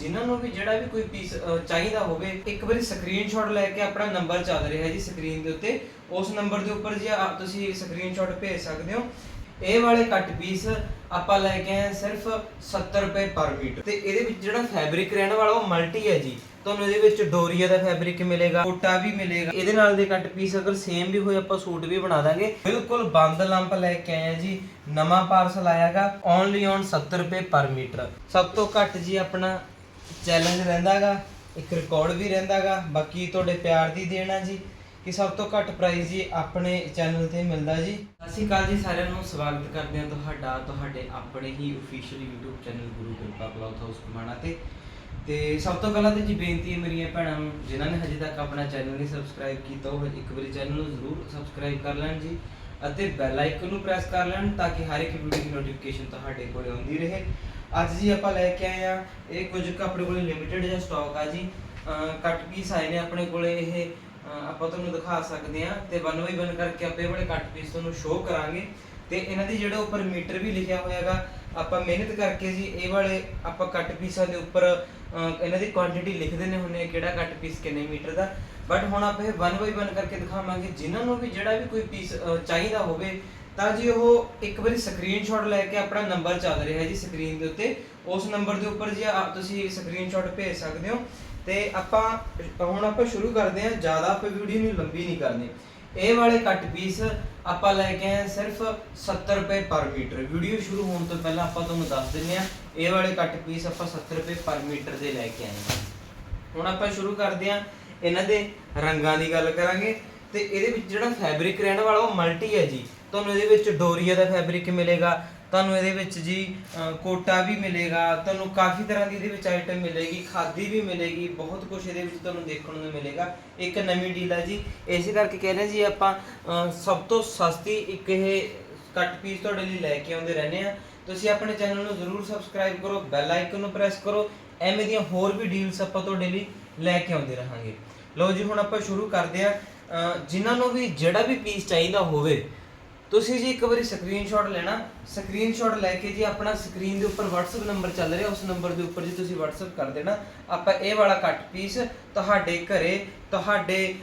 ਜਿਨ੍ਹਾਂ ਨੂੰ ਵੀ ਜਿਹੜਾ ਵੀ ਕੋਈ ਪੀਸ ਚਾਹੀਦਾ ਹੋਵੇ, ਇੱਕ ਵਾਰੀ ਸਕਰੀਨਸ਼ਾਟ ਲੈ ਕੇ ਆਪਣਾ ਨੰਬਰ ਚੱਲ ਰਿਹਾ ਜੀ ਸਕਰੀਨ ਦੇ ਉੱਤੇ। ਉਸ ਨੰਬਰ ਦੇ ਉੱਪਰ ਜੀ ਤੁਸੀਂ ਸਕਰੀਨਸ਼ਾਟ ਭੇਜ ਸਕਦੇ ਹੋ। ਇਹ ਵਾਲੇ ਕੱਟ ਪੀਸ ਆਪਾਂ ਲੈ ਕੇ ਆਏ ਸਿਰਫ 70 ਰੁਪਏ ਪਰ ਮੀਟਰ ਤੇ ਇਹਦੇ ਵਿੱਚ ਜਿਹੜਾ ਫੈਬਰਿਕ ਰਹਿਣ ਵਾਲਾ ਉਹ ਮਲਟੀ ਹੈ ਜੀ। ਤੁਹਾਨੂੰ ਇਹਦੇ ਵਿੱਚ ਡੋਰੀਆ ਦਾ ਫੈਬਰਿਕ ਮਿਲੇਗਾ ਕੋਟਾ ਵੀ ਮਿਲੇਗਾ। ਇਹਦੇ ਨਾਲ ਦੇ ਕੱਟ ਪੀਸ ਅਗਰ ਸੇਮ ਵੀ ਹੋਏ, ਆਪਾਂ ਸੂਟ ਵੀ ਬਣਾ ਦਾਂਗੇ। ਬਿਲਕੁਲ ਬੰਦ ਲੰਪ ਲੈ ਕੇ ਆਏ ਹਾਂ ਜੀ। ਨਵਾਂ ਪਾਰਸਲ ਆਇਆਗਾ ਓਨਲੀ ਔਨ 70 ਰੁਪਏ ਪਰ ਮੀਟਰ ਸਭ ਤੋਂ ਘੱਟ ਜੀ ਆਪਣਾ ਚੈਲੰਜ ਰਹਿੰਦਾਗਾ, ਇੱਕ ਰਿਕਾਰਡ ਵੀ ਰਹਿੰਦਾਗਾ। ਬਾਕੀ ਤੁਹਾਡੇ ਪਿਆਰ ਦੀ ਦੇਣਾ ਜੀ, ਕਿ ਸਭ ਤੋਂ ਘੱਟ ਪ੍ਰਾਈਜ਼ ਜੀ ਆਪਣੇ ਚੈਨਲ ਤੇ ਮਿਲਦਾ ਜੀ। ਸਤਿ ਸ਼੍ਰੀ ਅਕਾਲ ਜੀ, ਸਾਰਿਆਂ ਨੂੰ ਸਵਾਗਤ ਕਰਦੇ ਹਾਂ ਤੁਹਾਡਾ, ਤੁਹਾਡੇ ਆਪਣੇ ਹੀ official YouTube channel Guru Kirpa cloth house Kamana ਤੇ। ਤੇ ਸਭ ਤੋਂ ਪਹਿਲਾਂ ਤੇ ਜੀ ਬੇਨਤੀ ਹੈ ਮੇਰੀਆਂ ਭੈਣਾਂ ਨੂੰ, ਜਿਨ੍ਹਾਂ ਨੇ ਹਜੇ ਤੱਕ ਆਪਣਾ ਚੈਨਲ ਨਹੀਂ ਸਬਸਕ੍ਰਾਈਬ ਕੀਤਾ, ਉਹ ਇੱਕ ਵਾਰੀ ਚੈਨਲ ਨੂੰ ਜ਼ਰੂਰ ਸਬਸਕ੍ਰਾਈਬ ਕਰ ਲੈਣ ਜੀ, ਅਤੇ ਬੈਲ ਆਈਕਨ ਨੂੰ ਪ੍ਰੈਸ ਕਰ ਲੈਣ, ਤਾਂ ਕਿ ਹਰ ਇੱਕ ਵੀਡੀਓ ਦੀ ਨੋਟੀਫਿਕੇਸ਼ਨ ਤੁਹਾਡੇ ਕੋਲ ਆਉਂਦੀ ਰਹੇ। ਅੱਜ ਜੀ ਆਪਾਂ ਲੈ ਕੇ ਆਏ ਆ, ਇਹ ਕੁਝ ਕੁ ਆਪਣੇ ਕੋਲ ਲਿਮਿਟਿਡ ਜਿਹਾ ਸਟਾਕ ਆ ਜੀ। ਕੱਟ ਪੀਸ ਆਏ ਨੇ ਆਪਣੇ ਕੋਲੇ, ਇਹ ਆਪਾਂ ਤੁਹਾਨੂੰ ਦਿਖਾ ਸਕਦੇ ਆ ਤੇ 1 ਬਾਈ 1 ਕਰਕੇ ਆਪੇ ਵਾਲੇ ਕੱਟ ਪੀਸ ਤੁਹਾਨੂੰ ਸ਼ੋਅ ਕਰਾਂਗੇ। ਤੇ ਇਹਨਾਂ ਦੀ ਜਿਹੜਾ ਉੱਪਰ ਮੀਟਰ ਵੀ ਲਿਖਿਆ ਹੋਇਆ ਹੋਇਆਗਾ ਆਪਾਂ ਮਿਹਨਤ ਕਰਕੇ ਜੀ ਇਹ ਵਾਲੇ ਆਪਾਂ ਕੱਟ ਪੀਸਾਂ ਦੇ ਉੱਪਰ ਇਹਨਾਂ ਦੀ ਕੁਆਂਟੀਟੀ ਲਿਖ ਦਿੰਦੇ ਹੁੰਨੇ ਆ ਕਿਹੜਾ ਕੱਟ ਪੀਸ ਕਿੰਨੇ ਮੀਟਰ ਦਾ। ਬਟ ਹੁਣ ਆਪਾਂ ਇਹ 1 ਬਾਈ 1 ਕਰਕੇ ਦਿਖਾਵਾਂਗੇ, ਜਿਨ੍ਹਾਂ ਨੂੰ ਵੀ ਜਿਹੜਾ ਵੀ ਕੋਈ ਪੀਸ ਚਾਹੀਦਾ ਹੋਵੇ ਤਾਂ ਜੀ ਉਹ ਇੱਕ ਵਾਰੀ ਸਕਰੀਨਸ਼ਾਟ ਲੈ ਕੇ ਆਪਣਾ ਨੰਬਰ ਚੱਲ ਰਿਹਾ ਜੀ ਸਕਰੀਨ ਦੇ ਉੱਤੇ। ਉਸ ਨੰਬਰ ਦੇ ਉੱਪਰ ਜੀ ਆ- ਤੁਸੀਂ ਸਕਰੀਨਸ਼ਾਟ ਭੇਜ ਸਕਦੇ ਹੋ। ਤੇ ਆਪਾਂ, ਹੁਣ ਆਪਾਂ ਸ਼ੁਰੂ ਕਰਦੇ ਹਾਂ, ਜ਼ਿਆਦਾ ਆਪਾਂ ਵੀਡੀਓ ਨੂੰ ਲੰਬੀ ਨਹੀਂ ਕਰਨੀ। ਇਹ ਵਾਲੇ ਕੱਟ ਪੀਸ ਆਪਾਂ ਲੈ ਕੇ ਆਏ ਹਾਂ ਸਿਰਫ 70 ਰੁਪਏ ਪਰ ਮੀਟਰ ਵੀਡੀਓ ਸ਼ੁਰੂ ਹੋਣ ਤੋਂ ਪਹਿਲਾਂ ਆਪਾਂ ਤੁਹਾਨੂੰ ਦੱਸ ਦਿੰਨੇ ਆ ਇਹ ਵਾਲੇ ਕੱਟ ਪੀਸ ਆਪਾਂ 70 ਰੁਪਏ ਪਰ ਮੀਟਰ ਦੇ ਲੈ ਕੇ ਆਏ ਹਾਂ। ਹੁਣ ਆਪਾਂ ਸ਼ੁਰੂ ਕਰਦੇ ਹਾਂ, ਇਹਨਾਂ ਦੇ ਰੰਗਾਂ ਦੀ ਗੱਲ ਕਰਾਂਗੇ। ਤੇ ਇਹਦੇ ਵਿੱਚ ਜਿਹੜਾ ਫੈਬਰਿਕ ਰਹਿਣ ਵਾਲਾ ਉਹ ਮਲਟੀ ਹੈ ਜੀ। ਤੁਹਾਨੂੰ ਇਹਦੇ ਵਿੱਚ ਡੋਰੀਆ ਦਾ ਫੈਬਰਿਕ ਮਿਲੇਗਾ, ਤੁਹਾਨੂੰ ਇਹਦੇ ਵਿੱਚ ਜੀ ਕੋਟਾ ਵੀ ਮਿਲੇਗਾ, ਤੁਹਾਨੂੰ ਕਾਫੀ ਤਰ੍ਹਾਂ ਦੀ ਇਹਦੇ ਵਿੱਚ ਆਈਟਮ ਮਿਲੇਗੀ, ਖਾਦੀ ਵੀ ਮਿਲੇਗੀ, ਬਹੁਤ ਕੁਝ ਇਹਦੇ ਵਿੱਚ ਤੁਹਾਨੂੰ ਦੇਖਣ ਨੂੰ ਮਿਲੇਗਾ। ਇੱਕ ਨਵੀਂ ਡੀਲ ਹੈ ਜੀ। ਇਸੇ ਕਰਕੇ ਕਹਿ ਰਹੇ ਜੀ ਆਪਾਂ ਸਭ ਤੋਂ ਸਸਤੀ ਇੱਕ ਇਹ ਕੱਟ ਪੀਸ ਤੁਹਾਡੇ ਲਈ ਲੈ ਕੇ ਆਉਂਦੇ ਰਹਿੰਦੇ ਆ। ਤੁਸੀਂ ਆਪਣੇ ਚੈਨਲ ਨੂੰ ਜ਼ਰੂਰ ਸਬਸਕ੍ਰਾਈਬ ਕਰੋ ਬੈਲ ਆਈਕਨ ਨੂੰ ਪ੍ਰੈਸ ਕਰੋ, ਐਵੇਂ ਦੀਆਂ ਹੋਰ ਵੀ ਡੀਲਸ ਆਪਾਂ ਤੁਹਾਡੇ ਲਈ ਲੈ ਕੇ ਆਉਂਦੇ ਰਹਾਂਗੇ। ਲਓ ਜੀ, ਹੁਣ ਆਪਾਂ ਸ਼ੁਰੂ ਕਰਦੇ ਆ। ਜਿਨ੍ਹਾਂ ਨੂੰ ਵੀ ਜਿਹੜਾ ਵੀ ਪੀਸ ਚਾਹੀਦਾ ਹੋਵੇ, ਤੁਸੀਂ ਜੀ ਇੱਕ ਵਾਰੀ ਸਕਰੀਨਸ਼ਾਟ ਲੈਣਾ। ਸਕਰੀਨਸ਼ਾਟ ਲੈ ਕੇ ਜੀ ਆਪਣਾ ਸਕਰੀਨ ਦੇ ਉੱਪਰ WhatsApp ਨੰਬਰ ਚੱਲ ਰਿਹਾ। ਉਸ ਨੰਬਰ ਦੇ ਉੱਪਰ ਜੀ ਤੁਸੀਂ WhatsApp ਕਰ ਦੇਣਾ। ਆਪਾਂ ਇਹ ਵਾਲਾ ਕੱਟ ਪੀਸ ਤੁਹਾਡੇ ਘਰੇ, ਤੁਹਾਡੇ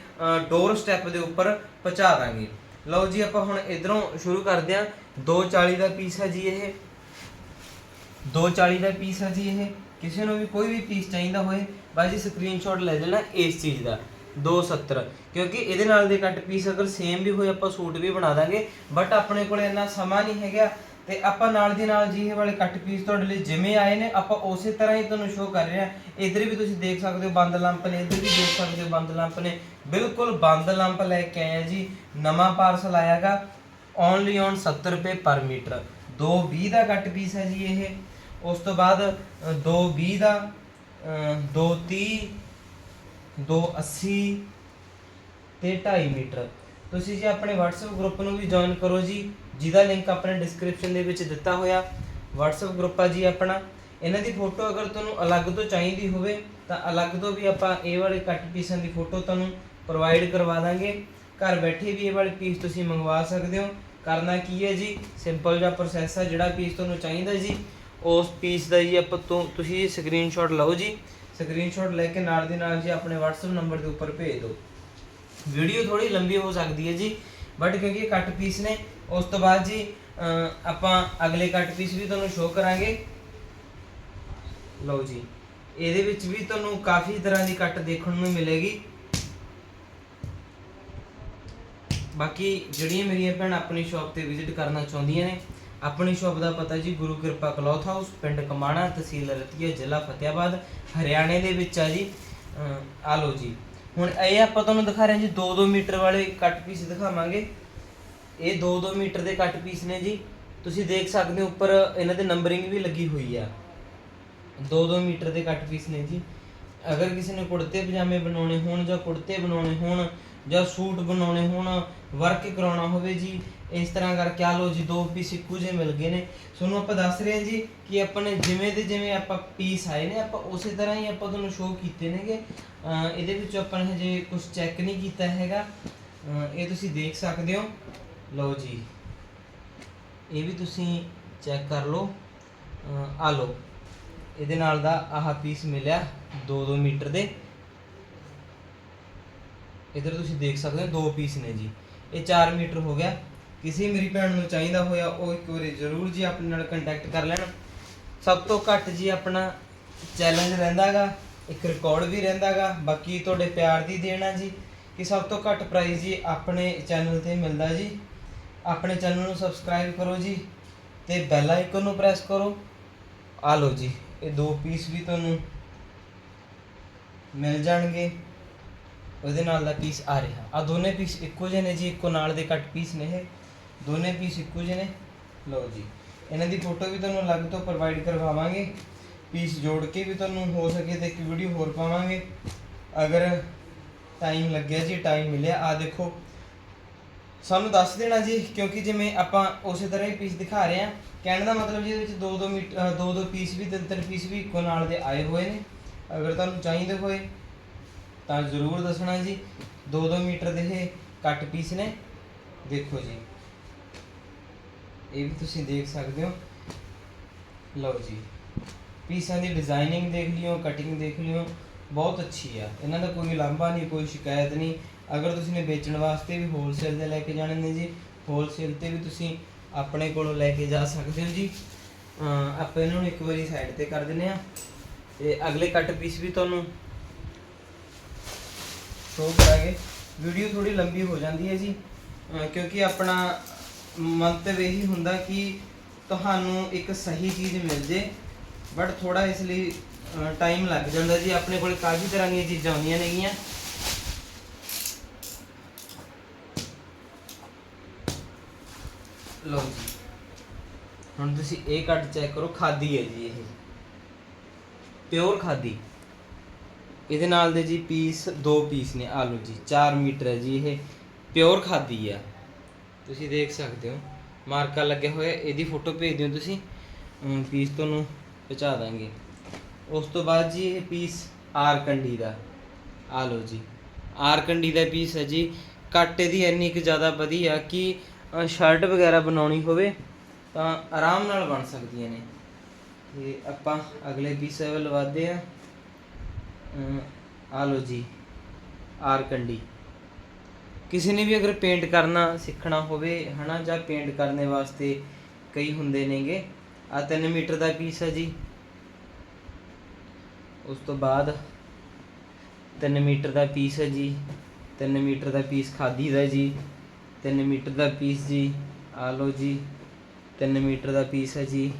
ਡੋਰ ਸਟੈਪ ਦੇ ਉੱਪਰ ਪਹੁੰਚਾ ਦਾਂਗੇ। ਲਓ ਜੀ, ਆਪਾਂ ਹੁਣ ਇਧਰੋਂ ਸ਼ੁਰੂ ਕਰਦੇ ਹਾਂ। 240 ਦਾ ਪੀਸ ਹੈ ਜੀ ਇਹ। 240 ਦਾ ਪੀਸ ਹੈ ਜੀ ਇਹ। ਕਿਸੇ ਨੂੰ ਵੀ ਕੋਈ ਵੀ ਪੀਸ ਚਾਹੀਦਾ ਹੋਏ, ਬਾਈ ਜੀ ਸਕਰੀਨਸ਼ਾਟ ਲੈ ਲੈਣਾ ਇਸ ਚੀਜ਼ ਦਾ। 270 ਕਿਉਂਕਿ ਇਹਦੇ ਨਾਲ ਦੇ ਕੱਟ ਪੀਸ ਅਗਰ ਸੇਮ ਵੀ ਹੋਏ ਆਪਾਂ ਸੂਟ ਵੀ ਬਣਾ ਦਾਂਗੇ। ਬਟ ਆਪਣੇ ਕੋਲ ਇੰਨਾ ਸਮਾਂ ਨਹੀਂ ਹੈਗਾ ਤੇ ਆਪਾਂ ਨਾਲ ਦੀ ਨਾਲ ਜੀ ਇਹ ਵਾਲੇ ਕੱਟ ਪੀਸ ਤੁਹਾਡੇ ਲਈ ਜਿਵੇਂ ਆਏ ਨੇ ਆਪਾਂ ਉਸੇ ਤਰ੍ਹਾਂ ਹੀ ਤੁਹਾਨੂੰ ਸ਼ੋਅ ਕਰ ਰਹੇ ਹਾਂ। ਇਧਰ ਵੀ ਤੁਸੀਂ ਦੇਖ ਸਕਦੇ ਹੋ ਬੰਦ ਲੰਪ ਨੇ ਇਧਰ ਵੀ ਦੇਖ ਸਕਦੇ ਹੋ ਬੰਦ ਲੰਪ ਨੇ। ਬਿਲਕੁਲ ਬੰਦ ਲੰਪ ਲੈ ਕੇ ਆਏ ਆ ਜੀ। ਨਵਾਂ ਪਾਰਸਲ ਆਇਆਗਾ ਓਨਲੀ ਔਨ 70 ਰੁਪਏ ਪਰ ਮੀਟਰ 220 ਦਾ ਕੱਟ ਪੀਸ ਹੈ ਜੀ ਇਹ। ਉਸ ਤੋਂ ਬਾਅਦ ਅ, 220 ਦਾ ਅ, 230 280 ਤੇ 2.5 ਮੀਟਰ। ਤੁਸੀਂ ਜੀ ਆਪਣੇ WhatsApp ਗਰੁੱਪ ਨੂੰ ਵੀ ਜੁਆਇਨ ਕਰੋ ਜੀ, ਜਿਹਦਾ ਲਿੰਕ ਆਪਣੇ ਡਿਸਕ੍ਰਿਪਸ਼ਨ ਦੇ ਵਿੱਚ ਦਿੱਤਾ ਹੋਇਆ। WhatsApp ਗਰੁੱਪ ਆ ਜੀ ਆਪਣਾ। ਇਹਨਾਂ ਦੀ ਫੋਟੋ ਅਗਰ ਤੁਹਾਨੂੰ ਅਲੱਗ ਤੋਂ ਚਾਹੀਦੀ ਹੋਵੇ, ਤਾਂ ਅਲੱਗ ਤੋਂ ਵੀ ਆਪਾਂ ਇਹ ਵਾਲੇ ਕੱਟ ਪੀਸਾਂ ਦੀ ਫੋਟੋ ਤੁਹਾਨੂੰ ਪ੍ਰੋਵਾਈਡ ਕਰਵਾ ਦਾਂਗੇ। ਘਰ ਬੈਠੇ ਵੀ ਇਹ ਵਾਲੇ ਪੀਸ ਤੁਸੀਂ ਮੰਗਵਾ ਸਕਦੇ ਹੋ। ਕਰਨਾ ਕੀ ਹੈ ਜੀ? ਸਿੰਪਲ ਜਿਹਾ ਪ੍ਰੋਸੈਸ ਆ ਜਿਹੜਾ ਪੀਸ ਤੁਹਾਨੂੰ ਚਾਹੀਦਾ ਜੀ। ਉਸ ਪੀਸ ਦਾ ਜੀ ਆਪਾਂ ਤੋਂ ਤੁਸੀਂ ਸਕਰੀਨਸ਼ਾਟ ਲਓ ਜੀ। ਸਕਰੀਨਸ਼ਾਟ ਲੈ ਕੇ ਨਾਲ ਦੀ ਨਾਲ ਜੀ ਆਪਣੇ WhatsApp ਨੰਬਰ ਦੇ ਉੱਪਰ ਭੇਜ ਦਿਓ। ਵੀਡੀਓ ਥੋੜੀ ਲੰਬੀ ਹੋ ਸਕਦੀ ਹੈ ਜੀ ਬਟ ਕਿਉਂਕਿ ਕੱਟ ਪੀਸ ਨੇ, ਉਸ ਤੋਂ ਬਾਅਦ ਜੀ ਆਪਾਂ ਅਗਲੇ ਕੱਟ ਪੀਸ ਵੀ ਤੁਹਾਨੂੰ ਸ਼ੋਅ ਕਰਾਂਗੇ। ਲਓ ਜੀ, ਇਹਦੇ ਵਿੱਚ ਵੀ ਤੁਹਾਨੂੰ ਕਾਫੀ ਤਰ੍ਹਾਂ ਦੀ ਕੱਟ ਦੇਖਣ ਨੂੰ ਮਿਲੇਗੀ। ਬਾਕੀ ਜਿਹੜੀਆਂ ਮੇਰੀਆਂ ਭੈਣ ਆਪਣੀ ਸ਼ਾਪ ਤੇ ਵਿਜ਼ਿਟ ਕਰਨਾ ਚਾਹੁੰਦੀਆਂ ਨੇ ਆਪਣੀ ਸ਼ਾਪ ਦਾ ਪਤਾ ਜੀ, ਗੁਰੂ ਕਿਰਪਾ ਕਲੌਥ ਹਾਊਸ, ਪਿੰਡ ਕਮਾਣਾ, ਤਹਿਸੀਲ ਰਤੀਆ, ਜ਼ਿਲ੍ਹਾ ਫਤਿਆਬਾਦ, ਹਰਿਆਣੇ ਦੇ ਵਿੱਚ ਆ ਜੀ। ਆ ਲਓ ਜੀ। ਹੁਣ ਇਹ ਆਪਾਂ ਤੁਹਾਨੂੰ ਦਿਖਾ ਰਹੇ ਜੀ 2-2 ਮੀਟਰ ਵਾਲੇ ਕੱਟ ਪੀਸ ਦਿਖਾਵਾਂਗੇ। ਇਹ 2-2 ਮੀਟਰ ਦੇ ਕੱਟ ਪੀਸ ਨੇ ਜੀ। ਤੁਸੀਂ ਦੇਖ ਸਕਦੇ ਹੋ, ਉੱਪਰ ਇਹਨਾਂ ਦੇ ਨੰਬਰਿੰਗ ਵੀ ਲੱਗੀ ਹੋਈ ਆ। 2-2 ਮੀਟਰ ਦੇ ਕੱਟ ਪੀਸ ਨੇ ਜੀ। ਅਗਰ ਕਿਸੇ ਨੇ ਕੁੜਤੇ ਪਜਾਮੇ ਬਣਾਉਣੇ ਹੋਣ ਜਾਂ ਕੁੜਤੇ ਬਣਾਉਣੇ ਹੋਣ ਜਾਂ ਸੂਟ ਬਣਾਉਣੇ ਹੋਣ ਵਰਕ ਕਰਾਉਣਾ ਹੋਵੇ ਜੀ, ਇਸ ਤਰ੍ਹਾਂ ਕਰਕੇ ਆ ਲਓ ਜੀ, ਦੋ ਪੀਸ ਇੱਕੋ ਜਿਹੇ ਮਿਲ ਗਏ ਨੇ। ਤੁਹਾਨੂੰ ਆਪਾਂ ਦੱਸ ਰਹੇ ਹਾਂ ਜੀ ਕਿ ਆਪਣੇ ਜਿਵੇਂ ਦੇ ਜਿਵੇਂ ਆਪਾਂ ਪੀਸ ਆਏ ਨੇ, ਆਪਾਂ ਉਸੇ ਤਰ੍ਹਾਂ ਹੀ ਆਪਾਂ ਤੁਹਾਨੂੰ ਸ਼ੋਅ ਕੀਤੇ ਨੇਗੇ। ਇਹਦੇ ਵਿੱਚ ਆਪਾਂ ਨੇ ਹਜੇ ਕੁਝ ਚੈੱਕ ਨਹੀਂ ਕੀਤਾ ਹੈਗਾ। ਇਹ ਤੁਸੀਂ ਦੇਖ ਸਕਦੇ ਹੋ। ਲਓ ਜੀ, ਇਹ ਵੀ ਤੁਸੀਂ ਚੈੱਕ ਕਰ ਲਓ। ਆ ਲਓ, ਇਹਦੇ ਨਾਲ ਦਾ ਆਹ ਪੀਸ ਮਿਲਿਆ 2-2 ਮੀਟਰ ਦੇ। ਇਧਰ ਤੁਸੀਂ ਦੇਖ ਸਕਦੇ ਹੋ, ਦੋ ਪੀਸ ਨੇ ਜੀ। ਇਹ 4 ਮੀਟਰ ਹੋ ਗਿਆ। ਕਿਸੇ ਮੇਰੀ ਭੈਣ ਨੂੰ ਚਾਹੀਦਾ ਹੋਇਆ, ਉਹ ਇੱਕ ਵਾਰੀ ਜ਼ਰੂਰ ਜੀ ਆਪਣੇ ਨਾਲ ਕੰਟੈਕਟ ਕਰ ਲੈਣ। ਸਭ ਤੋਂ ਘੱਟ ਜੀ ਆਪਣਾ ਚੈਲੰਜ ਰਹਿੰਦਾਗਾ, ਇੱਕ ਰਿਕਾਰਡ ਵੀ ਰਹਿੰਦਾਗਾ। ਬਾਕੀ ਤੁਹਾਡੇ ਪਿਆਰ ਦੀ ਦੇਣਾ ਜੀ। ਕਿ ਸਭ ਤੋਂ ਘੱਟ ਪ੍ਰਾਈਸ ਜੀ ਆਪਣੇ ਚੈਨਲ ਤੇ ਮਿਲਦਾ ਜੀ। ਆਪਣੇ ਚੈਨਲ ਨੂੰ ਸਬਸਕ੍ਰਾਈਬ ਕਰੋ ਜੀ। ਤੇ ਬੈਲ ਆਈਕਨ ਨੂੰ ਪ੍ਰੈਸ ਕਰੋ। ਆ ਲਓ ਜੀ, ਇਹ ਦੋ ਪੀਸ ਵੀ ਤੁਹਾਨੂੰ ਮਿਲ ਜਾਣਗੇ। ਉਹਦੇ ਨਾਲ ਦਾ ਪੀਸ ਆ ਰਿਹਾ। ਆ ਦੋਨੇ ਪੀਸ ਇੱਕੋ ਜਿਹੇ ਨੇ ਜੀ, ਇੱਕੋ ਨਾਲ ਦੇ ਕੱਟ ਪੀਸ ਨੇ ਇਹ। ਦੋਨੇ ਪੀਸ ਇੱਕੋ ਜਿਹੇ ਨੇ। ਲਓ ਜੀ। ਇਹਨਾਂ ਦੀ ਫੋਟੋ ਵੀ ਤੁਹਾਨੂੰ ਅਲੱਗ ਤੋਂ ਪ੍ਰੋਵਾਈਡ ਕਰਵਾਵਾਂਗੇ। ਪੀਸ ਜੋੜ ਕੇ ਵੀ ਤੁਹਾਨੂੰ ਹੋ ਸਕੇ ਤੇ ਇੱਕ ਵੀਡੀਓ ਹੋਰ ਪਾਵਾਂਗੇ। ਅਗਰ ਟਾਈਮ ਲੱਗਿਆ ਜੀ ਟਾਈਮ ਮਿਲਿਆ। ਆ ਦੇਖੋ। ਸਾਨੂੰ ਦੱਸ ਦੇਣਾ ਜੀ, ਕਿਉਂਕਿ ਜਿਵੇਂ ਆਪਾਂ ਉਸੇ ਤਰ੍ਹਾਂ ਹੀ ਪੀਸ ਦਿਖਾ ਰਹੇ ਆ ਕਹਿਣ ਦਾ ਮਤਲਬ ਜੀ, ਇਹਦੇ ਵਿੱਚ ਦੋ ਦੋ ਮੀਟਰ ਅਹ ਦੋ ਦੋ ਪੀਸ ਵੀ ਤਿੰਨ ਤਿੰਨ ਪੀਸ ਵੀ ਇੱਕੋ ਨਾਲ ਦੇ ਆਏ ਹੋਏ ਨੇ। ਅਗਰ ਤੁਹਾਨੂੰ ਚਾਹੀਦੇ ਹੋਏ ਤਾਂ ਜ਼ਰੂਰ ਦੱਸਣਾ ਜੀ। 2-2 ਮੀਟਰ ਦੇ ਇਹ ਕੱਟ ਪੀਸ ਨੇ। ਦੇਖੋ ਜੀ। ਇਹ ਵੀ ਤੁਸੀਂ ਦੇਖ ਸਕਦੇ ਹੋ। ਲਓ ਜੀ। ਪੀਸਾਂ ਦੀ ਡਿਜ਼ਾਈਨਿੰਗ ਦੇਖ ਲਿਓ ਕਟਿੰਗ ਦੇਖ ਲਿਓ। ਬਹੁਤ ਅੱਛੀ ਆ। ਇਹਨਾਂ ਦਾ ਕੋਈ ਲਾਂਭਾ ਨਹੀਂ, ਕੋਈ ਸ਼ਿਕਾਇਤ ਨਹੀਂ। ਅਗਰ ਤੁਸੀਂ ਨੇ ਵੇਚਣ ਵਾਸਤੇ ਵੀ ਹੋਲਸੇਲ ਦੇ ਲੈ ਕੇ ਜਾਣੇ ਨੇ ਜੀ ਹੋਲਸੇਲ ਤੇ ਵੀ ਤੁਸੀਂ ਆਪਣੇ ਕੋਲੋਂ ਲੈ ਕੇ ਜਾ ਸਕਦੇ ਹੋ ਜੀ। ਆਪਾਂ ਇਹਨਾਂ ਨੂੰ ਇੱਕ ਵਾਰੀ ਸਾਈਡ ਤੇ ਕਰ ਦਿੰਨੇ ਆ ਤੇ ਅਗਲੇ ਕੱਟ ਪੀਸ ਵੀ ਤੁਹਾਨੂੰ ਸ਼ੋਅ ਕਰਾਂਗੇ ਵੀਡੀਓ ਥੋੜੀ ਲੰਬੀ ਹੋ ਜਾਂਦੀ ਹੈ ਜੀ ਕਿਉਂਕਿ ਆਪਣਾ ਮੰਤਵ ਇਹੀ ਹੁੰਦਾ ਕਿ ਤੁਹਾਨੂੰ ਇੱਕ ਸਹੀ ਚੀਜ਼ ਮਿਲ ਜੇ ਬਟ ਥੋੜਾ ਇਸ ਲਈ ਟਾਈਮ ਲੱਗ ਜਾਂਦਾ ਜੀ। ਆਪਣੇ ਕੋਲ ਕਾਫੀ ਤਰ੍ਹਾਂ ਦੀਆਂ ਚੀਜ਼ਾਂ ਆਉਂਦੀਆਂ ਨੇਗੀਆਂ। ਲਓ ਜੀ। ਹੁਣ ਤੁਸੀਂ ਇਹ ਕੱਟ ਚੈੱਕ ਕਰੋ, ਖਾਦੀ ਹੈ ਜੀ ਇਹ। ਪਿਓਰ ਖਾਦੀ। ਇਹਦੇ ਨਾਲ ਦੇ ਜੀ ਪੀਸ, ਦੋ ਪੀਸ ਨੇ ਆ ਲਓ ਜੀ 4 ਮੀਟਰ ਹੈ ਜੀ ਇਹ, ਪਿਓਰ ਖਾਦੀ ਆ। ਤੁਸੀਂ ਦੇਖ ਸਕਦੇ ਹੋ, ਮਾਰਕਾ ਲੱਗਿਆ ਹੋਇਆ, ਇਹਦੀ ਫੋਟੋ ਭੇਜ ਦਿਓ ਤੁਸੀਂ ਪੀਸ ਤੁਹਾਨੂੰ ਪਹੁੰਚਾ ਦਾਂਗੇ। ਉਸ ਤੋਂ ਬਾਅਦ ਜੀ ਇਹ ਪੀਸ ਆਰ ਕੰਡੀ ਦਾ ਆ ਲਓ ਜੀ। ਆਰ ਕੰਡੀ ਦਾ ਪੀਸ ਹੈ ਜੀ, ਕੱਟ ਇਹਦੀ ਇੰਨੀ ਕੁ ਜ਼ਿਆਦਾ ਵਧੀਆ ਕਿ ਸ਼ਰਟ ਵਗੈਰਾ ਬਣਾਉਣੀ ਹੋਵੇ, ਤਾਂ ਆਰਾਮ ਨਾਲ ਬਣ ਸਕਦੀਆਂ ਨੇ। ਤੇ ਆਪਾਂ ਅਗਲੇ ਪੀਸ ਵੱਲ ਵਧਦੇ ਆ ਆ ਲਓ ਜੀ, ਆਰ ਕੰਡੀ। ਕਿਸੇ ਨੇ ਵੀ ਅਗਰ ਪੇਂਟ ਕਰਨਾ, ਸਿੱਖਣਾ ਹੋਵੇ, ਹਨਾ, ਜਾਂ ਪੇਂਟ ਕਰਨੇ ਵਾਸਤੇ ਕਈ ਹੁੰਦੇ ਨੇਗੇ। ਆ 3 ਮੀਟਰ ਦਾ ਪੀਸ ਹੈ ਜੀ। ਉਸ ਤੋਂ ਬਾਅਦ 3 ਮੀਟਰ ਦਾ ਪੀਸ ਹੈ ਜੀ। 3 ਮੀਟਰ ਦਾ ਪੀਸ ਖਾਦੀ ਦਾ ਜੀ। 3 ਮੀਟਰ ਦਾ ਪੀਸ ਜੀ। ਆ ਲਓ ਜੀ 3 ਮੀਟਰ ਦਾ ਪੀਸ ਹੈ ਜੀ।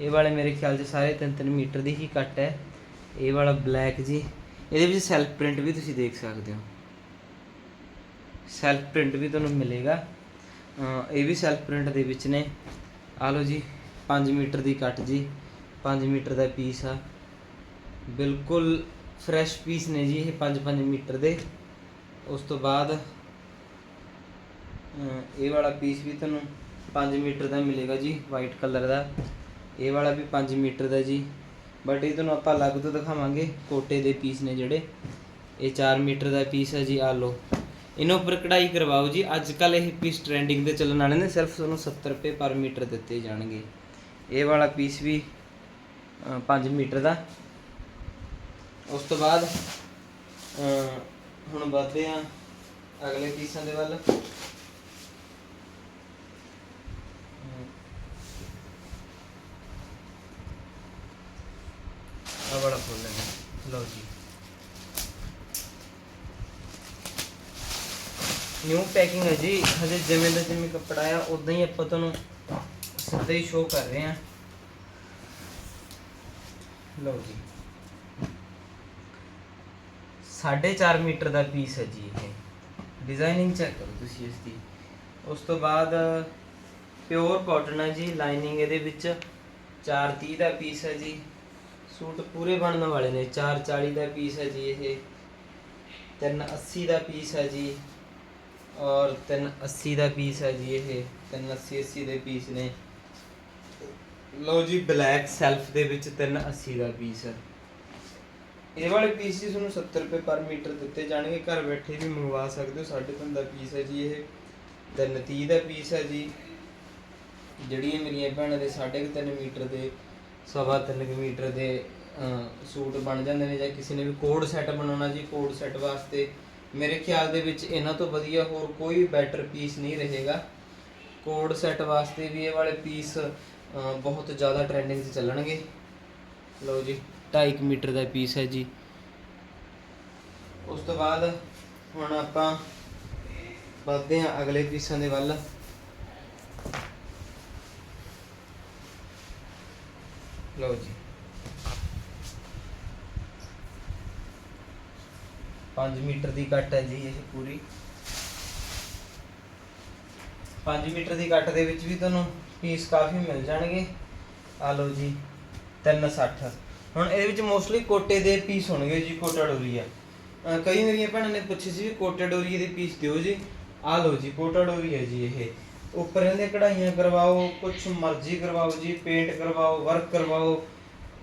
ਇਹ ਵਾਲੇ ਮੇਰੇ ਖਿਆਲ 'ਚ ਸਾਰੇ 3-3 ਮੀਟਰ ਦੀ ਹੀ ਕੱਟ ਹੈ। ਇਹ ਵਾਲਾ ਬਲੈਕ ਜੀ, ਇਹਦੇ ਵਿੱਚ ਸੈਲਫ ਪ੍ਰਿੰਟ ਵੀ ਤੁਸੀਂ ਦੇਖ ਸਕਦੇ ਹੋ। ਸੈਲਫ ਪ੍ਰਿੰਟ ਵੀ ਤੁਹਾਨੂੰ ਮਿਲੇਗਾ। ਇਹ ਵੀ ਸੈਲਫ ਪ੍ਰਿੰਟ ਦੇ ਵਿੱਚ ਨੇ। ਆ ਲਓ ਜੀ 5 ਮੀਟਰ ਦੀ ਕੱਟ ਜੀ। 5 ਮੀਟਰ ਦਾ ਪੀਸ ਆ। ਬਿਲਕੁਲ ਫਰੈਸ਼ ਪੀਸ ਨੇ ਜੀ ਇਹ 5-5 ਮੀਟਰ ਦੇ। ਉਸ ਤੋਂ ਬਾਅਦ ਇਹ ਵਾਲਾ ਪੀਸ ਵੀ ਤੁਹਾਨੂੰ 5 ਮੀਟਰ ਦਾ ਮਿਲੇਗਾ ਜੀ ਵਾਈਟ ਕਲਰ ਦਾ। ਇਹ ਵਾਲਾ ਵੀ 5 ਮੀਟਰ ਦਾ ਜੀ। ਬਟ ਇਹ ਤੁਹਾਨੂੰ ਆਪਾਂ ਅਲੱਗ ਤੋਂ ਦਿਖਾਵਾਂਗੇ, ਕੋਟੇ ਦੇ ਪੀਸ ਨੇ ਜਿਹੜੇ। ਇਹ 4 ਮੀਟਰ ਦਾ ਪੀਸ ਹੈ ਜੀ ਆ ਲਓ। ਇਹਨਾਂ ਉੱਪਰ ਕਢਾਈ ਕਰਵਾਓ ਜੀ। ਅੱਜ ਕੱਲ ਇਹ ਪੀਸ ਟ੍ਰੈਂਡਿੰਗ ਦੇ ਚੱਲਣ ਵਾਲੇ ਨੇ, ਸਿਰਫ ਤੁਹਾਨੂੰ 70 ਰੁਪਏ ਪਰ ਮੀਟਰ ਦਿੱਤੇ ਜਾਣਗੇ। ਇਹ ਵਾਲਾ ਪੀਸ ਵੀ 5 ਮੀਟਰ ਦਾ। ਉਸ ਤੋਂ ਬਾਅਦ ਹੁਣ ਵਧਦੇ ਆ ਅਗਲੇ ਪੀਸਾਂ ਦੇ ਵੱਲ ਆ ਬੜਾ ਫੁੱਲ ਹੈ ਲਓ ਜੀ ਨਿਊ ਪੈਕਿੰਗ ਹੈ ਜੀ। ਹਜੇ ਜਿਵੇਂ ਦਾ ਜਿਵੇਂ ਕੱਪੜਾ ਆ ਉਦਾਂ ਹੀ ਆਪਾਂ ਤੁਹਾਨੂੰ ਸਿੱਧਾ ਹੀ ਸ਼ੋਅ ਕਰ ਰਹੇ ਹਾਂ। ਲਓ ਜੀ। 4.5 ਮੀਟਰ ਦਾ ਪੀਸ ਹੈ ਜੀ ਇਹ। ਡਿਜ਼ਾਈਨਿੰਗ ਚੈੱਕ ਕਰੋ ਤੁਸੀਂ ਇਸ ਦੀ। ਉਸ ਤੋਂ ਬਾਅਦ ਪਿਓਰ ਕਾਟਨ ਹੈ ਜੀ। ਲਾਈਨਿੰਗ ਇਹਦੇ ਵਿੱਚ 430 ਦਾ ਪੀਸ ਹੈ ਜੀ। ਸੂਟ ਪੂਰੇ ਬਣਨ ਵਾਲੇ ਨੇ। 440 ਦਾ ਪੀਸ ਹੈ ਜੀ ਇਹ। 380 ਦਾ ਪੀਸ ਹੈ ਜੀ। ਔਰ 380 ਦਾ ਪੀਸ ਹੈ ਜੀ ਇਹ। 380 80 ਦੇ ਪੀਸ ਨੇ। ਲਓ ਜੀ ਬਲੈਕ ਸੈਲਫ ਦੇ ਵਿੱਚ 380 ਦਾ ਪੀਸ ਹੈ। ਇਹ ਵਾਲੇ ਪੀਸ ਜੀ ਤੁਹਾਨੂੰ 70 ਰੁਪਏ ਪਰ ਮੀਟਰ ਦਿੱਤੇ ਜਾਣਗੇ। ਘਰ ਬੈਠੇ ਵੀ ਮੰਗਵਾ ਸਕਦੇ ਹੋ। 3.5 ਦਾ ਪੀਸ ਹੈ ਜੀ ਇਹ। 330 ਦਾ ਪੀਸ ਹੈ ਜੀ। ਜਿਹੜੀਆਂ ਮੇਰੀਆਂ ਭੈਣਾਂ ਦੇ 3.5 ਮੀਟਰ ਦੇ, ਸਵਾ ਤਿੰਨ ਕੁ ਮੀਟਰ ਦੇ ਸੂਟ ਬਣ ਜਾਂਦੇ ਨੇ ਜਾਂ ਕਿਸੇ ਨੇ ਵੀ ਕੋਡ ਸੈੱਟ ਬਣਾਉਣਾ ਜੀ ਕੋਡ ਸੈੱਟ ਵਾਸਤੇ ਮੇਰੇ ਖਿਆਲ ਦੇ ਵਿੱਚ ਇਹਨਾਂ ਤੋਂ ਵਧੀਆ ਹੋਰ ਕੋਈ ਬੈਟਰ ਪੀਸ ਨਹੀਂ ਰਹੇਗਾ। ਕੋਡ ਸੈੱਟ ਵਾਸਤੇ ਵੀ ਇਹ ਵਾਲੇ ਪੀਸ ਬਹੁਤ ਜ਼ਿਆਦਾ ਟ੍ਰੈਂਡਿੰਗ 'ਚ ਚੱਲਣਗੇ। ਲਓ ਜੀ 2.5 ਮੀਟਰ ਦਾ ਪੀਸ ਹੈ ਜੀ। ਉਸ ਤੋਂ ਬਾਅਦ ਹੁਣ ਆਪਾਂ ਵੱਧਦੇ ਹਾਂ ਅਗਲੇ ਪੀਸਾਂ ਦੇ ਵੱਲ। ਲਓ ਜੀ। 5 ਮੀਟਰ ਦੀ ਕੱਟ ਹੈ ਜੀ ਇਹ ਪੂਰੀ। 5 ਮੀਟਰ ਦੀ ਕੱਟ ਦੇ ਵਿੱਚ ਵੀ ਤੁਹਾਨੂੰ ਪੀਸ ਕਾਫੀ ਮਿਲ ਜਾਣਗੇ। ਆ ਲਓ ਜੀ 360 ਹੁਣ ਇਹਦੇ ਵਿੱਚ ਮੋਸਟਲੀ ਕੋਟੇ ਦੇ ਪੀਸ ਹੋਣਗੇ ਜੀ, ਕੋਟਾ ਡੋਰੀਆ। ਕਈ ਮੇਰੀਆਂ ਭੈਣਾਂ ਨੇ ਪੁੱਛੀ ਸੀ ਵੀ ਕੋਟਾ ਡੋਰੀਏ ਦੇ ਪੀਸ ਦਿਓ ਜੀ। ਆ ਲਓ ਜੀ, ਕੋਟਾ ਡੋਰੀ ਹੈ ਜੀ ਇਹ। ਉੱਪਰ ਇਹਦੇ ਕਢਾਈਆਂ ਕਰਵਾਓ, ਕੁਛ ਮਰਜ਼ੀ ਕਰਵਾਓ ਜੀ ਪੇਂਟ ਕਰਵਾਓ ਵਰਕ ਕਰਵਾਓ।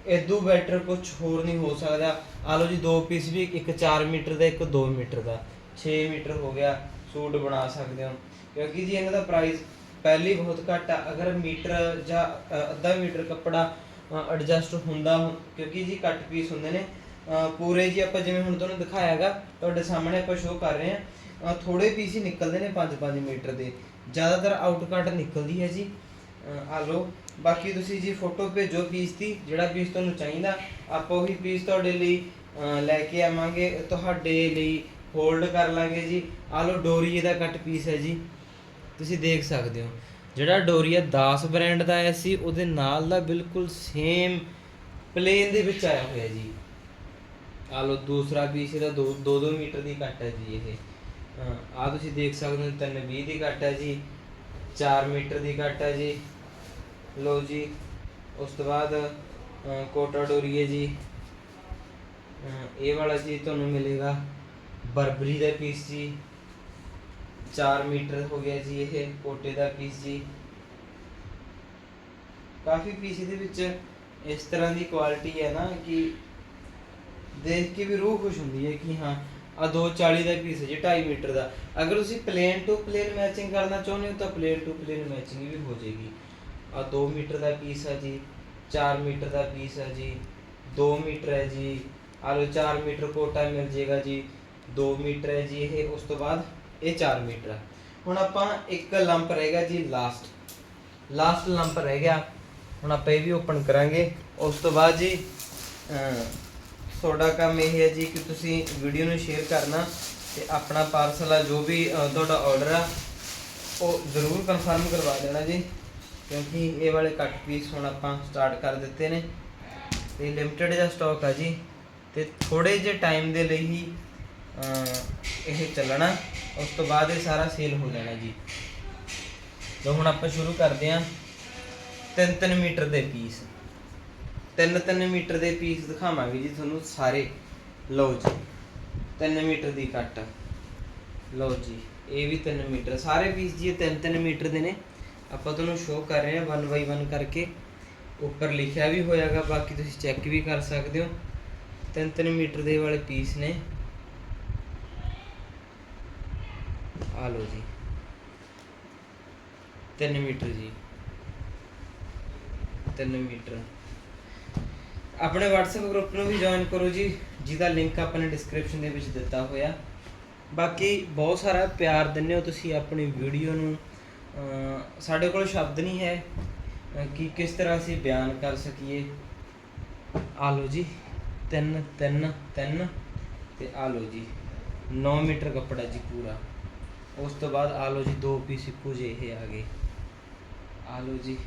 ਇਦੋਂ ਬੈਟਰ ਕੁਝ ਹੋਰ ਨਹੀਂ ਹੋ ਸਕਦਾ। ਆ ਲਓ ਜੀ, ਦੋ ਪੀਸ ਵੀ, ਇੱਕ 4 ਮੀਟਰ ਦਾ, ਇੱਕ 2 ਮੀਟਰ ਦਾ। 6 ਮੀਟਰ ਹੋ ਗਿਆ, ਸੂਟ ਬਣਾ ਸਕਦੇ ਹੋ। ਕਿਉਂਕਿ ਜੀ ਇਹਨਾਂ ਦਾ ਪ੍ਰਾਈਸ ਪਹਿਲੀ ਬਹੁਤ ਘੱਟ ਆ। ਅਗਰ ਮੀਟਰ ਜਾਂ ਅੱਧਾ ਮੀਟਰ ਕੱਪੜਾ ਐਡਜਸਟ ਹੁੰਦਾ ਕਿਉਂਕਿ ਜੀ ਕੱਟ ਪੀਸ ਹੁੰਦੇ ਨੇ ਪੂਰੇ ਜੀ ਆਪਾਂ ਜਿਵੇਂ ਹੁਣ ਤੁਹਾਨੂੰ ਦਿਖਾਇਆਗਾ, ਤੁਹਾਡੇ ਸਾਹਮਣੇ ਆਪਾਂ ਸ਼ੋਅ ਕਰ ਰਹੇ ਹਾਂ। ਥੋੜੇ ਪੀਸ ਹੀ ਨਿਕਲਦੇ ਨੇ 5-5 ਮੀਟਰ ਦੇ। ਜ਼ਿਆਦਾਤਰ ਆਊਟ ਕੱਟ ਨਿਕਲਦੀ ਹੈ ਜੀ। ਆ ਲਓ ਬਾਕੀ ਤੁਸੀਂ ਜੀ ਫੋਟੋ ਭੇਜੋ ਪੀਸ ਦੀ, ਜਿਹੜਾ ਪੀਸ ਤੁਹਾਨੂੰ ਚਾਹੀਦਾ, ਆਪਾਂ ਉਹੀ ਪੀਸ ਤੁਹਾਡੇ ਲਈ, ਅਹ, ਲੈ ਕੇ ਆਵਾਂਗੇ, ਤੁਹਾਡੇ ਲਈ ਹੋਲਡ ਕਰ ਲਾਂਗੇ ਜੀ। ਆ ਲਓ, ਡੋਰੀਏ ਦਾ ਕੱਟ ਪੀਸ ਹੈ ਜੀ। ਤੁਸੀਂ ਦੇਖ ਸਕਦੇ ਹੋ, ਜਿਹੜਾ ਡੋਰੀਆ 10 ਬ੍ਰਾਂਡ ਦਾ ਆਇਆ ਸੀ, ਉਹਦੇ ਨਾਲ ਦਾ ਬਿਲਕੁਲ ਸੇਮ ਪਲੇਨ ਦੇ ਵਿੱਚ ਆਇਆ ਹੋਇਆ ਜੀ। ਆ ਲਓ, ਦੂਸਰਾ ਪੀਸ ਇਹਦਾ 2 2 ਮੀਟਰ ਦੀ ਕੱਟ ਹੈ ਜੀ ਇਹ। ਆ ਤੁਸੀਂ ਦੇਖ ਸਕਦੇ ਹੋ 320 ਦੀ ਕੱਟ ਹੈ ਜੀ 4 ਮੀਟਰ ਦੀ ਕੱਟ ਹੈ ਜੀ। ਲਓ ਜੀ ਉਸ ਤੋਂ ਬਾਅਦ ਅ, ਕੋਟਾ ਡੋਰੀਏ ਜੀ ਇਹ ਵਾਲਾ ਜੀ ਤੁਹਾਨੂੰ ਮਿਲੇਗਾ। ਬਰਬਰੀ ਦਾ ਪੀਸ ਜੀ 4 ਮੀਟਰ ਹੋ ਗਿਆ ਜੀ ਇਹ ਕੋਟੇ ਦਾ ਪੀਸ ਜੀ। ਕਾਫੀ ਪੀਸ ਇਹਦੇ ਵਿੱਚ ਇਸ ਤਰ੍ਹਾਂ ਦੀ ਕੁਆਲਿਟੀ ਹੈ ਨਾ ਕਿ ਦੇਖ ਕੇ ਵੀ ਰੂਹ ਖੁਸ਼ ਹੁੰਦੀ ਹੈ ਕਿ ਹਾਂ ਆ 240 ਦਾ ਪੀਸ ਹੈ ਜੀ 2.5 ਮੀਟਰ ਦਾ। ਅਗਰ ਤੁਸੀਂ ਪਲੇਨ ਟੂ ਪਲੇਨ ਮੈਚਿੰਗ ਕਰਨਾ ਚਾਹੁੰਦੇ ਹੋ ਤਾਂ ਪਲੇਨ ਟੂ ਪਲੇਨ ਮੈਚਿੰਗ ਵੀ ਹੋ ਜਾਏਗੀ। ਆ 2 ਮੀਟਰ ਦਾ ਪੀਸ ਹੈ ਜੀ 4 ਮੀਟਰ ਦਾ ਪੀਸ ਹੈ ਜੀ 2 ਮੀਟਰ ਹੈ ਜੀ, ਆ ਲੋ 4 ਮੀਟਰ ਕੋਟਾ ਮਿਲ ਜਾਏਗਾ ਜੀ 2 ਮੀਟਰ ਹੈ ਜੀ ਇਹ, ਉਸ ਤੋਂ ਬਾਅਦ ਇਹ 4 ਮੀਟਰ ਹੈ ਹੁਣ ਆਪਾਂ ਇੱਕ ਲੰਪ ਰਹੇਗਾ ਜੀ ਲਾਸਟ ਲਾਸਟ ਲੰਪ ਰਹਿ ਗਿਆ, ਹੁਣ ਆਪਾਂ ਇਹ ਵੀ ਓਪਨ ਕਰਾਂਗੇ, ਉਸ ਤੋਂ ਬਾਅਦ ਜੀ ਤੁਹਾਡਾ ਕੰਮ ਇਹ ਹੈ ਜੀ ਕਿ ਤੁਸੀਂ ਵੀਡੀਓ ਨੂੰ ਸ਼ੇਅਰ ਕਰਨਾ ਤੇ ਆਪਣਾ ਪਾਰਸਲ ਆ ਜੋ ਵੀ ਤੁਹਾਡਾ ਆਰਡਰ ਆ, ਉਹ ਜ਼ਰੂਰ ਕਨਫਰਮ ਕਰਵਾ ਦੇਣਾ ਜੀ। ਕਿਉਂਕਿ ਇਹ ਵਾਲੇ ਕੱਟ ਪੀਸ ਹੁਣ ਆਪਾਂ ਸਟਾਰਟ ਕਰ ਦਿੱਤੇ ਨੇ। ਤੇ ਲਿਮਟਿਡ ਜਿਹਾ ਸਟਾਕ ਆ ਜੀ। ਤੇ ਥੋੜੇ ਜਿਹੇ ਟਾਈਮ ਦੇ ਲਈ ਹੀ ਇਹ ਚੱਲਣਾ। ਉਸ ਤੋਂ ਬਾਅਦ ਇਹ ਸਾਰਾ ਸੇਲ ਹੋ ਜਾਣਾ ਜੀ। ਲੋ ਹੁਣ ਆਪਾਂ ਸ਼ੁਰੂ ਕਰਦੇ ਹਾਂ। 3-3 ਮੀਟਰ ਦੇ ਪੀਸ 3-3 ਮੀਟਰ ਦੇ ਪੀਸ ਦਿਖਾਵਾਂਗੇ ਜੀ ਤੁਹਾਨੂੰ ਸਾਰੇ। ਲਓ ਜੀ 3 ਮੀਟਰ ਦੀ ਕੱਟ ਲਓ ਜੀ, ਇਹ ਵੀ 3 ਮੀਟਰ। ਸਾਰੇ ਪੀਸ ਜੀ 3-3 ਮੀਟਰ ਦੇ ਨੇ। ਆਪਾਂ ਤੁਹਾਨੂੰ ਸ਼ੋਅ ਕਰ ਰਹੇ ਹਾਂ 1 ਬਾਈ 1 ਕਰਕੇ। ਉੱਪਰ ਲਿਖਿਆ ਵੀ ਹੋਇਆਗਾ, ਬਾਕੀ ਤੁਸੀਂ ਚੈੱਕ ਵੀ ਕਰ ਸਕਦੇ ਹੋ। 3-3 ਮੀਟਰ ਦੇ ਵਾਲੇ ਪੀਸ ਨੇ। ਆ ਲਓ ਜੀ। 3 ਮੀਟਰ ਜੀ। 3 ਮੀਟਰ। ਆਪਣੇ WhatsApp ਗਰੁੱਪ ਨੂੰ ਵੀ ਜੁਆਇਨ ਕਰੋ ਜੀ, ਜਿਹਦਾ ਲਿੰਕ ਆਪਾਂ ਨੇ ਡਿਸਕ੍ਰਿਪਸ਼ਨ ਦੇ ਵਿੱਚ ਦਿੱਤਾ ਹੋਇਆ। ਬਾਕੀ ਬਹੁਤ ਸਾਰਾ ਪਿਆਰ ਦਿੰਦੇ ਹੋ ਤੁਸੀਂ ਆਪਣੀ ਵੀਡੀਓ ਨੂੰ। ਸਾਡੇ ਕੋਲ ਸ਼ਬਦ ਨਹੀਂ ਹੈ। ਕਿ ਕਿਸ ਤਰ੍ਹਾਂ ਅਸੀਂ ਬਿਆਨ ਕਰ ਸਕੀਏ? ਆ ਲਓ ਜੀ। 3 3 3 ਤੇ ਆ ਲਓ ਜੀ। 9 ਮੀਟਰ ਕੱਪੜਾ ਜੀ ਪੂਰਾ। ਉਸ ਤੋਂ ਬਾਅਦ ਆ ਲਓ ਜੀ, ਦੋ ਪੀਸ ਇੱਕੋ ਜਿਹੇ ਇਹ ਆ ਗਏ। ਆ ਲਓ ਜੀ।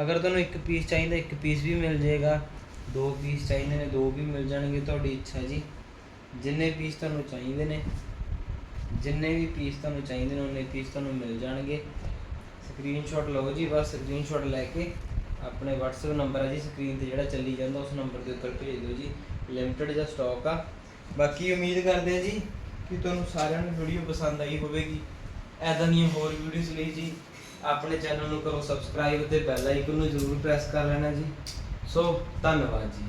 ਅਗਰ ਤੁਹਾਨੂੰ ਇੱਕ ਪੀਸ ਚਾਹੀਦਾ, ਇੱਕ ਪੀਸ ਵੀ ਮਿਲ ਜਾਏਗਾ। ਦੋ ਪੀਸ ਚਾਹੀਦੇ ਨੇ, ਦੋ ਵੀ ਮਿਲ ਜਾਣਗੇ, ਤੁਹਾਡੀ ਇੱਛਾ ਜੀ। ਜਿੰਨੇ ਪੀਸ ਤੁਹਾਨੂੰ ਚਾਹੀਦੇ ਨੇ। ਜਿੰਨੇ ਵੀ ਪੀਸ ਤੁਹਾਨੂੰ ਚਾਹੀਦੇ ਨੇ ਉਹਨੇ ਪੀਸ ਤੁਹਾਨੂੰ ਮਿਲ ਜਾਣਗੇ। ਸਕਰੀਨਸ਼ਾਟ ਲਓ ਜੀ ਬਸ ਸਕਰੀਨਸ਼ਾਟ ਲੈ ਕੇ ਆਪਣੇ WhatsApp ਨੰਬਰ ਹੈ ਜੀ ਸਕਰੀਨ ਤੇ ਜਿਹੜਾ ਚੱਲੀ ਜਾਂਦਾ ਉਸ ਨੰਬਰ ਦੇ ਉੱਪਰ ਭੇਜ ਦਿਓ ਜੀ। ਲਿਮਟਿਡ ਜਿਹਾ ਸਟਾਕ ਆ। ਬਾਕੀ ਉਮੀਦ ਕਰਦੇ ਆ ਜੀ ਕਿ ਤੁਹਾਨੂੰ ਸਾਰਿਆਂ ਨੂੰ ਵੀਡੀਓ ਪਸੰਦ ਆਈ ਹੋਵੇਗੀ। ਐਦਾਂ ਦੀਆਂ ਹੋਰ ਵੀਡੀਓਜ਼ ਲਈ ਜੀ, ਆਪਣੇ ਚੈਨਲ ਨੂੰ ਕਰੋ ਸਬਸਕ੍ਰਾਈਬ ਤੇ ਬੈਲ ਆਈਕਨ ਨੂੰ ਜ਼ਰੂਰ ਪ੍ਰੈਸ ਕਰ ਲੈਣਾ ਜੀ। ਸੋ ਧੰਨਵਾਦ ਜੀ।